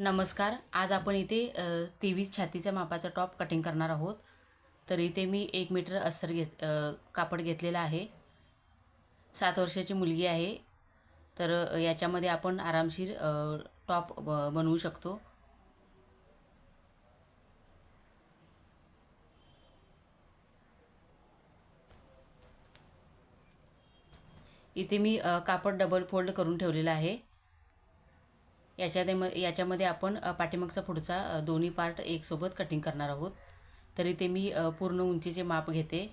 नमस्कार आज आपण इथे तेवीस छातीच्या मापाचा टॉप कटिंग करणार आहोत. तर इथे मी एक मीटर अस्तर घेत कापड घेतलेला आहे. सात वर्षाची मुलगी आहे. तर याच्यामध्ये आपण आरामशीर टॉप ब बनवू शकतो. इथे मी कापड डबल फोल्ड करून ठेवलेलं आहे. याच्यामध्ये याच्यामध्ये आपण पाठीमागचा पुढचा दोन्ही पार्ट एकसोबत कटिंग करणार आहोत. तरी ते मी पूर्ण उंचीचे माप घेते.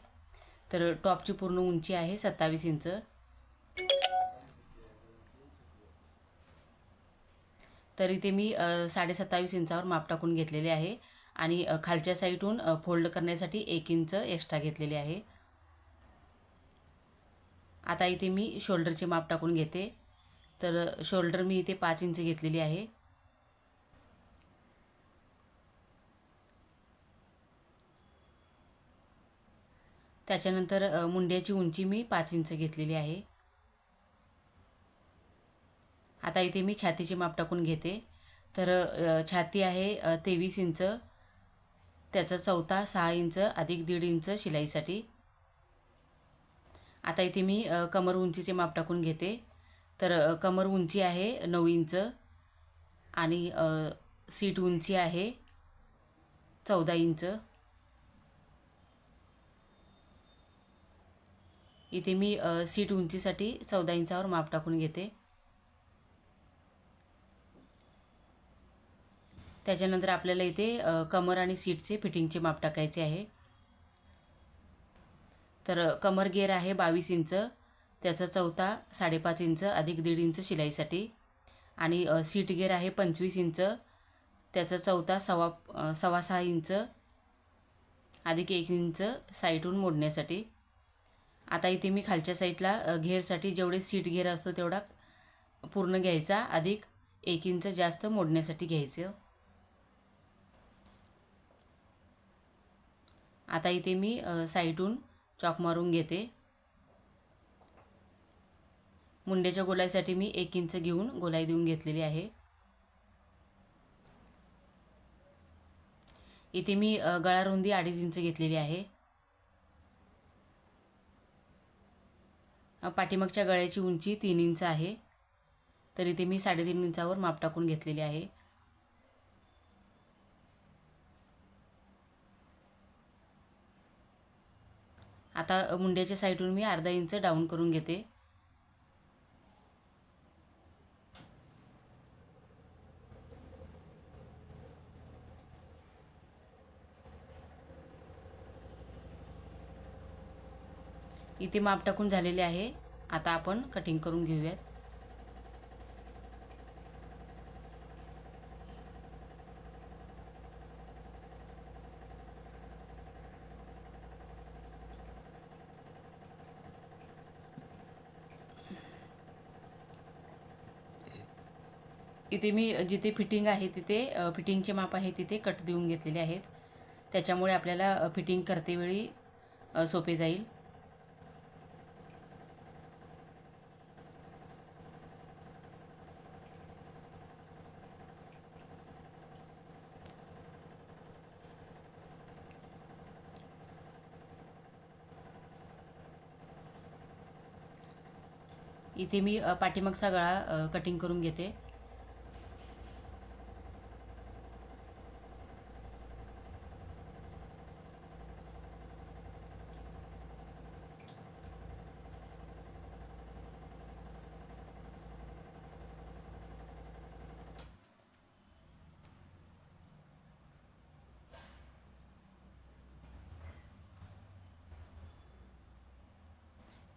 तर टॉपची पूर्ण उंची आहे सत्तावीस इंच. तर इथे मी साडेसत्तावीस इंचावर माप टाकून घेतलेले आहे. आणि खालच्या साईडहून फोल्ड करण्यासाठी एक इंच एक्स्ट्रा घेतलेले आहे. आता इथे मी शोल्डरचे माप टाकून घेते. तर शोल्डर मी इथे पाच इंच घेतलेली आहे. त्याच्यानंतर मुंड्याची उंची मी पाच इंच घेतलेली आहे. आता इथे मी छातीचे माप टाकून घेते. तर छाती आहे तेवीस इंच. त्याचा चौथा सहा इंच अधिक दीड इंच शिलाईसाठी. आता इथे मी कमर उंचीचे माप टाकून घेते. तर कमर उंची आहे नऊ इंच आणि सीट उंची आहे चौदा इंच. इथे मी सीट उंचीसाठी चौदा इंचावर माप टाकून घेते. त्याच्यानंतर आपल्याला इथे कमर आणि सीटचे फिटिंगचे माप टाकायचे आहे. तर कमर गेअर आहे बावीस इंच. त्याचा चौथा साडेपाच इंच अधिक दीड इंच शिलाईसाठी. आणि सीट गेअर आहे पंचवीस इंच. त्याचा चौथा सव्वा सव्वा सहा इंच अधिक एक इंच साईडहून मोडण्यासाठी. आता इथे मी खालच्या साईडला घेरसाठी जेवढे सीट घेर असतो तेवढा पूर्ण घ्यायचा. अधिक एक इंच जास्त मोडण्यासाठी घ्यायचं. आता इथे मी साईटहून साईडहून चॉक मारून घेते. मुंड्याच्या गोलाईसाठी मी एक इंच घेऊन गोलाई देऊन घेतलेली आहे. इथे मी गळा रुंदी अडीच इंच घेतलेली आहे. पाठीमागच्या गळ्याची उंची तीन इंच आहे. तर इथे मी साडेतीन इंचावर माप टाकून घेतलेली आहे. आता मुंड्याच्या साईडहून मी अर्धा इंच डाऊन करून घेते. इथे माप टाकून झालेले आहे. आता आपण कटिंग करून घेऊयात. इथे मी जिथे फिटिंग आहे तिथे फिटिंगचे माप आहे तिथे कट देऊन घेतलेले आहेत. त्याच्यामुळे आपल्याला फिटिंग करतेवेळी सोपे जाईल. इथे मी पाठीमागचा गळा कटिंग करून घेते.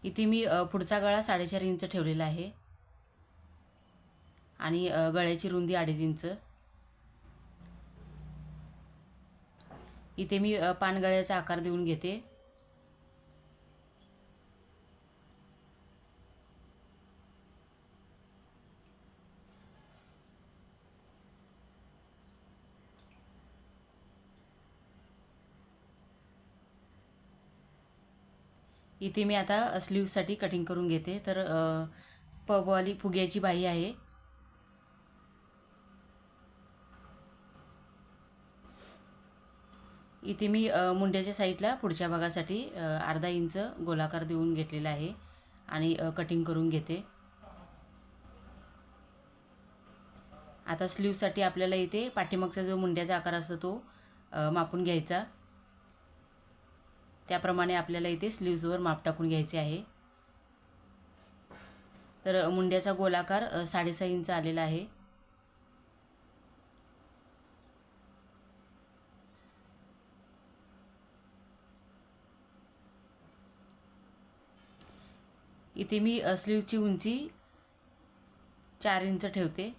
इथे मी पुढचा गळा साडेचार इंच ठेवलेला आहे. आणि गळ्याची रुंदी अडीच इंच. इथे मी पानगळ्याचा आकार देऊन घेते. इथे मी आता स्लीवसाठी कटिंग करून घेते. तर पवाली फुग्याची बाई आहे. इथे मी मुंड्याच्या साईडला पुढच्या भागासाठी अर्धा इंच गोलाकार देऊन घेतलेला आहे आणि कटिंग करून घेते. आता स्लीवसाठी आपल्याला इथे पाठीमागचा जो मुंड्याचा आकार असतो तो मापून घ्यायचा. त्याप्रमाणे आपल्याला इथे स्लीव्जवर माप टाकून घ्यायचे आहे. तर मुंड्याचा गोलाकार साडेसहा इंच आलेला आहे. इथे मी स्लीवची उंची चार इंच ठेवते.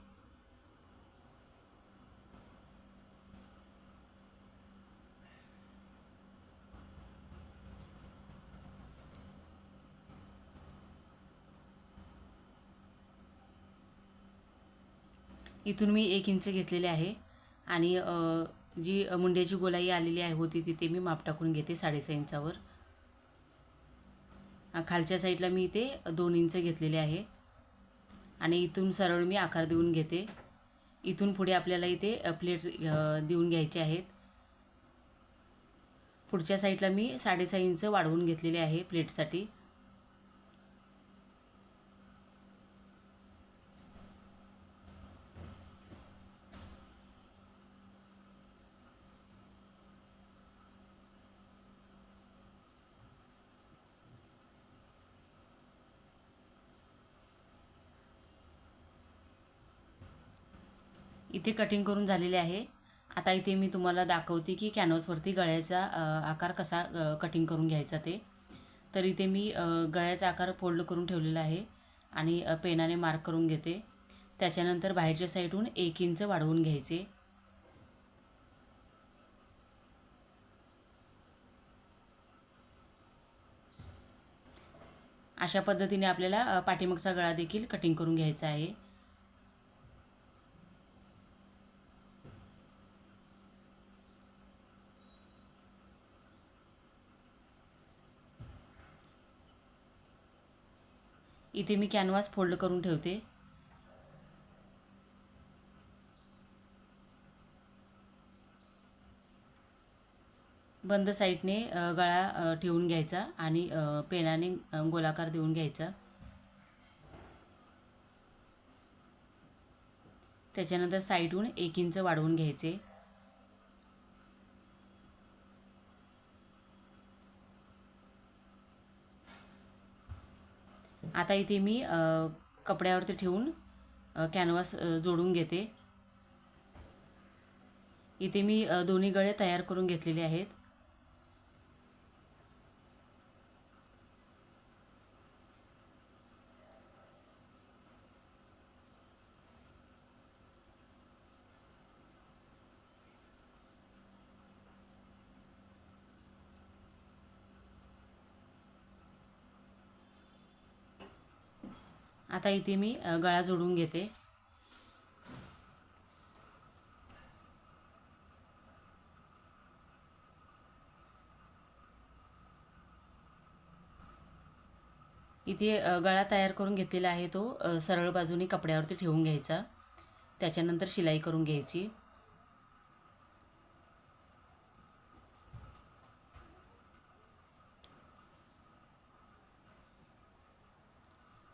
इथून मी एक इंच घेतलेले आहे आणि जी मुंड्याची गोलाई आलेली आहे होती तिथे मी माप टाकून घेते साडेसहा इंचावर. खालच्या साईडला मी इथे दोन इंच घेतलेले आहे आणि इथून सरळ मी आकार देऊन घेते. इथून पुढे आपल्याला इथे प्लेट देऊन घ्यायचे आहेत. पुढच्या साईडला मी साडेसहा इंच वाढवून घेतलेले आहे प्लेटसाठी. इथे कटिंग करून झालेले आहे. आता इथे मी तुम्हाला दाखवते की कॅनव्हसवरती गळ्याचा आकार कसा कटिंग करून घ्यायचा ते. तर इथे मी गळ्याचा आकार फोल्ड करून ठेवलेला आहे आणि पेनाने मार्क करून घेते. त्याच्यानंतर बाहेरच्या साईडहून एक इंच वाढवून घ्यायचे. अशा पद्धतीने आपल्याला पाठीमागचा गळा देखील कटिंग करून घ्यायचा आहे. इथे मी कॅनव्हास फोल्ड करून ठेवते. बंद साईडने गळा ठेवून घ्यायचा आणि पेनाने गोलाकार देऊन घ्यायचा. त्याच्यानंतर साईडहून एक इंच वाढवून घ्यायचे. आता इथे मी कपड्यावरती ठेवून कॅनव्हास जोडून घेते. इथे मी दोन्ही गळे तयार करून घेतलेले आहेत. आता इथे मी गळा जोडून घेते. इथे गळा तयार करून घेतलेला आहे तो सरळ बाजूने कपड्यावरती ठेवून घ्यायचा. त्याच्यानंतर शिलाई करून घ्यायची.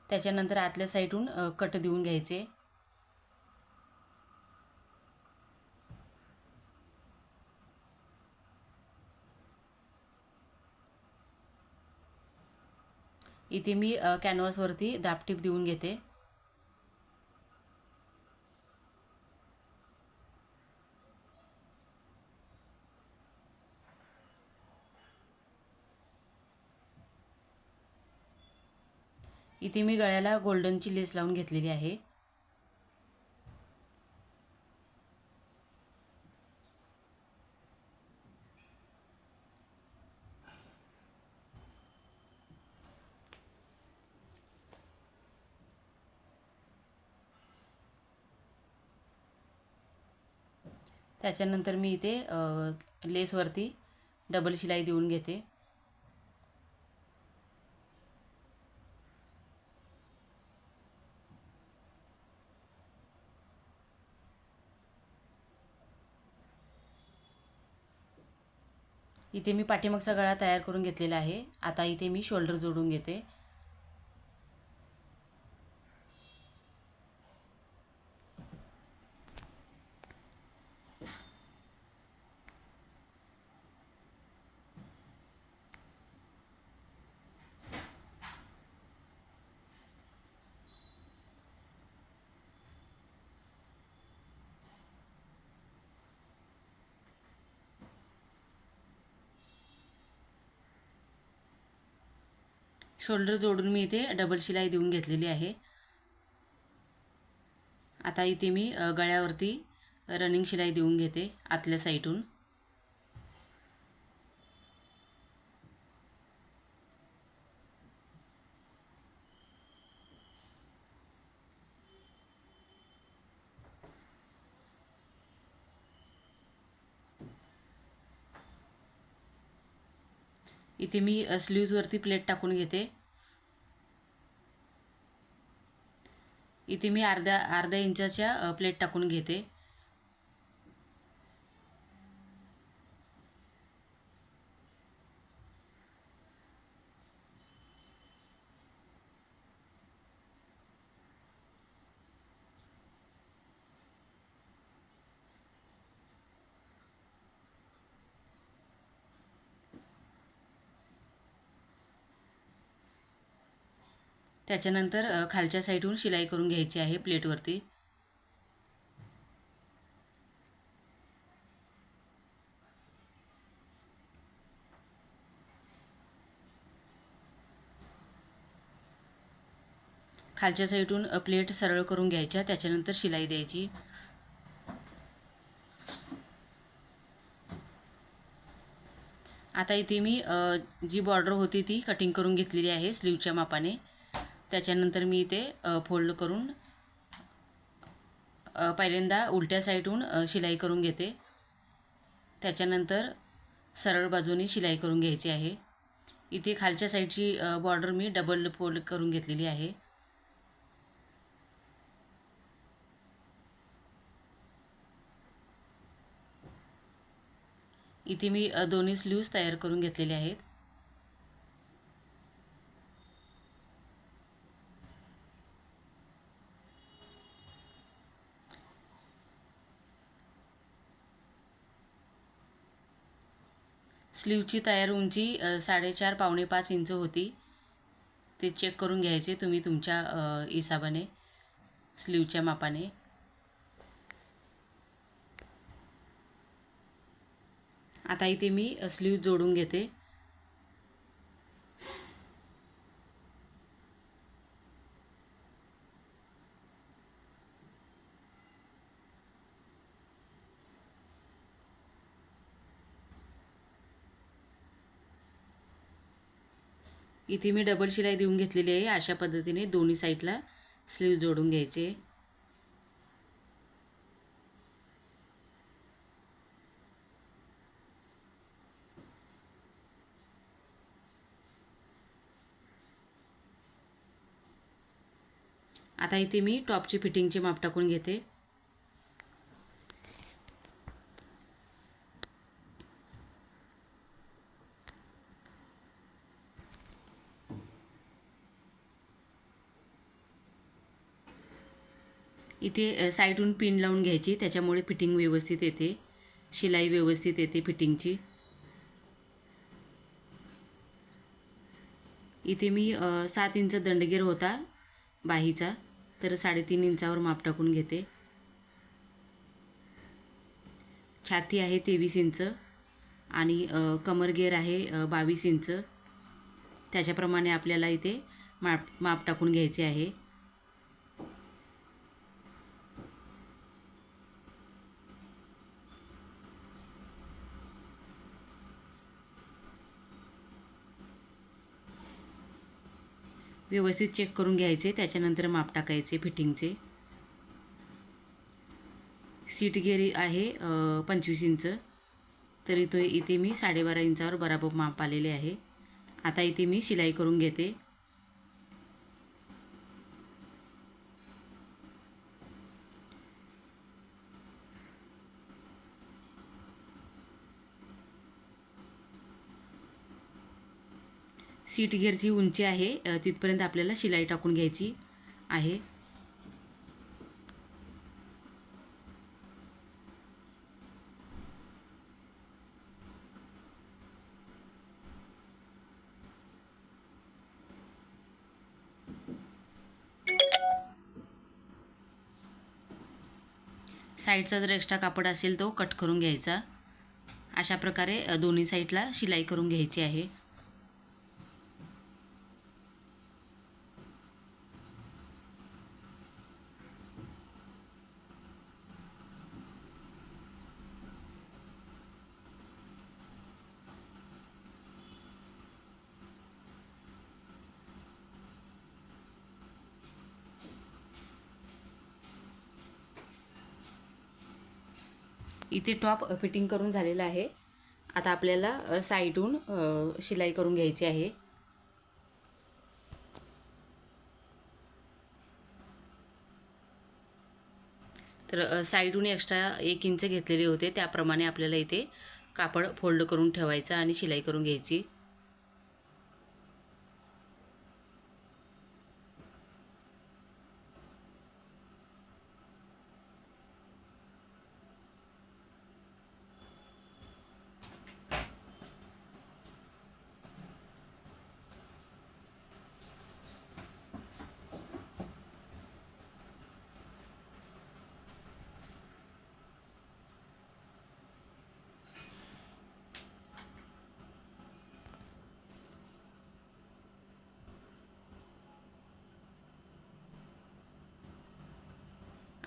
त्याच्यानंतर आतल्या साईडहून कट देऊन घ्यायचे. इथे मी कॅनव्हासवरती दापटीप देऊन घेते. इथे मी गळ्याला गोल्डनची लेस लावून घेतलेली आहे. त्याच्यानंतर मी इथे लेसवरती डबल शिलाई देऊन घेते. इथे मी पाठीमागचा गळा तयार करून घेतलेला आहे. आता इथे मी शोल्डर जोडून घेते. शोल्डर जोडून मी इथे डबल शिलाई देऊन घेतलेली आहे. आता इथे मी गळ्यावरती रनिंग शिलाई देऊन घेते आतल्या साईडून इथे मी स्लीव्जवरती प्लेट टाकून घेते. इथे मी अर्ध्या अर्ध्या इंचाच्या प्लेट टाकून घेते. त्याच्यानंतर खालच्या साईडहून शिलाई करून घ्यायची आहे प्लेटवरती. खालच्या साईडून प्लेट सरळ करून घ्यायच्या त्याच्यानंतर शिलाई द्यायची. आता इथे मी जी बॉर्डर होती ती कटिंग करून घेतलेली आहे स्लीवच्या मापाने. त्याच्यानंतर मी इथे फोल्ड करून पहिल्यांदा उलट्या साईडहून शिलाई करून घेते. त्याच्यानंतर सरळ बाजूनी शिलाई करून घ्यायची आहे. इथे खालच्या साईडची बॉर्डर मी डबल फोल्ड करून घेतलेली आहे. इथे मी दोन्ही स्लीव्ज तयार करून घेतलेले आहेत. स्लीवची तयार उंची साडेचार पावणे पाच इंच होती. ते चेक करून घ्यायचे तुम्ही तुमच्या हिसाबाने स्लीवच्या मापाने. आता इथे मी स्लीव जोडून घेते. इथे मी डबल शिलाई देऊन घेतलेली आहे. अशा पद्धतीने दोन्ही साईडला स्लीव जोडून घ्यायचे. आता इथे मी टॉपची फिटिंगचे माप टाकून घेते. इथे साईडून पिन लावून घ्यायची. त्याच्यामुळे फिटिंग व्यवस्थित येते. शिलाई व्यवस्थित येते फिटिंगची. इथे मी सात इंच दंडगीर होता बाहीचा. तर साडेतीन इंचावर माप टाकून घेते. छाती आहे तेवीस इंच आणि कमरगेर आहे बावीस इंच. त्याच्याप्रमाणे आपल्याला इथे माप माप टाकून घ्यायचे आहे. व्यवस्थित चेक करून घ्यायचे त्याच्यानंतर माप टाकायचे फिटिंगचे. सीट गेरी आहे पंचवीस इंच. तर इथं इथे मी साडेबारा इंचावर बराबर माप आलेले आहे. आता इथे मी शिलाई करून घेते. सीट घेरची उंची आहे तिथपर्यंत आपल्याला शिलाई टाकून घ्यायची आहे. साईडचा जर एक्स्ट्रा कापड असेल तो कट करून घ्यायचा. अशा प्रकारे दोन्ही साईडला शिलाई करून घ्यायची आहे. इथे टॉप फिटिंग करून झालेला आहे. आता आपल्याला साईडहून शिलाई करून घ्यायची आहे. तर साईडहून एक्स्ट्रा एक इंच घेतलेले होते. त्याप्रमाणे आपल्याला इथे कापड फोल्ड करून ठेवायचं आणि शिलाई करून घ्यायची.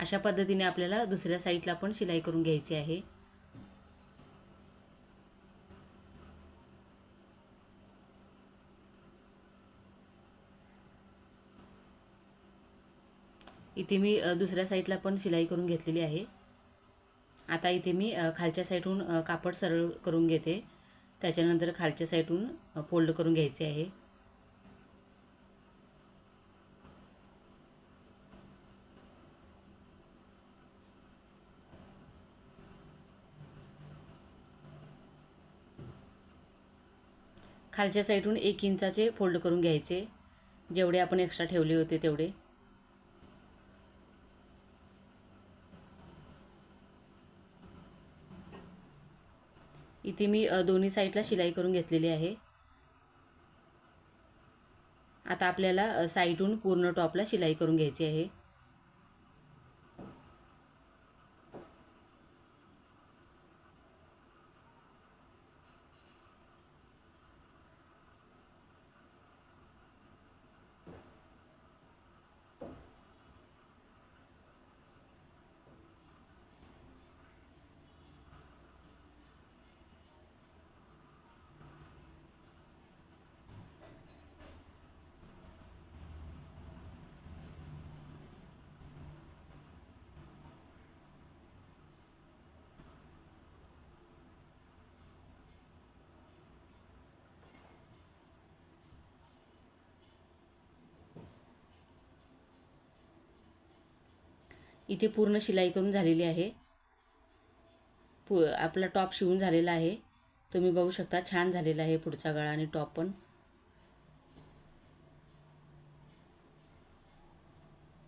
अशा पद्धतीने आपल्याला दुसऱ्या साईडला पण शिलाई करून घ्यायची आहे. इथे मी दुसऱ्या साईडला पण शिलाई करून घेतलेली आहे. आता इथे मी खालच्या साईडहून कापड सरळ करून घेते. त्याच्यानंतर खालच्या साईडहून फोल्ड करून घ्यायचे आहे. खालच्या साईडहून एक इंचाचे फोल्ड करून घ्यायचे. जेवढे आपण एक्स्ट्रा ठेवले होते तेवढे. इथे मी दोन्ही साईडला शिलाई करून घेतलेली आहे. आता आपल्याला अ, साईडहून पूर्ण टॉपला शिलाई करून घ्यायची आहे. इथे पूर्ण शिलाई करून झालेली आहे. पु आपला टॉप शिवून झालेला आहे. तुम्ही बघू शकता छान झालेला आहे पुढचा गळा आणि टॉप पण.